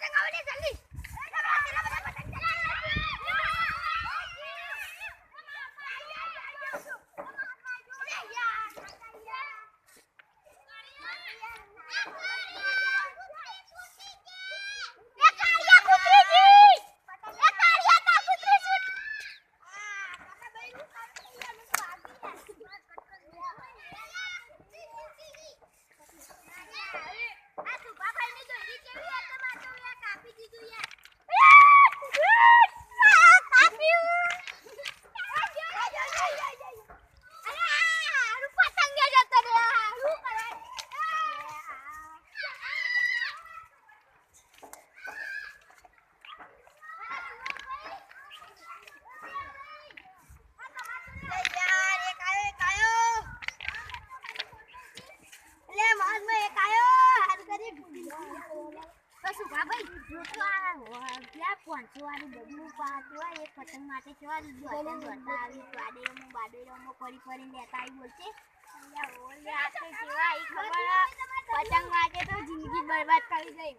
Yeah. પાછું બધું પતંગ માટે પતંગ માટે તો જિંદગી બરબાદ કરી ગઈ.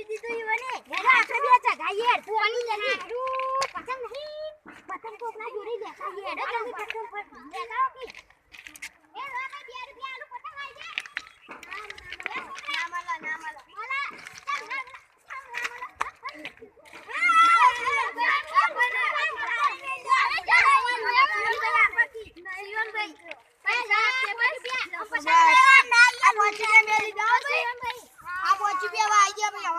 દીધું ઈવને હેરા આખા બે તું આની પતંગ નહીં. પતંગ જોડે લેતા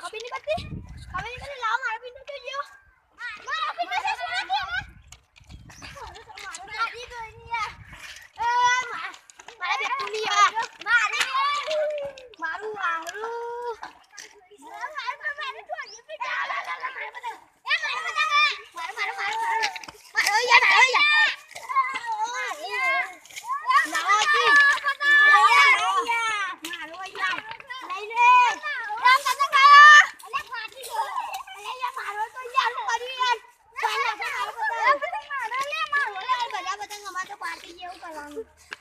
Kapi ni Pati. around.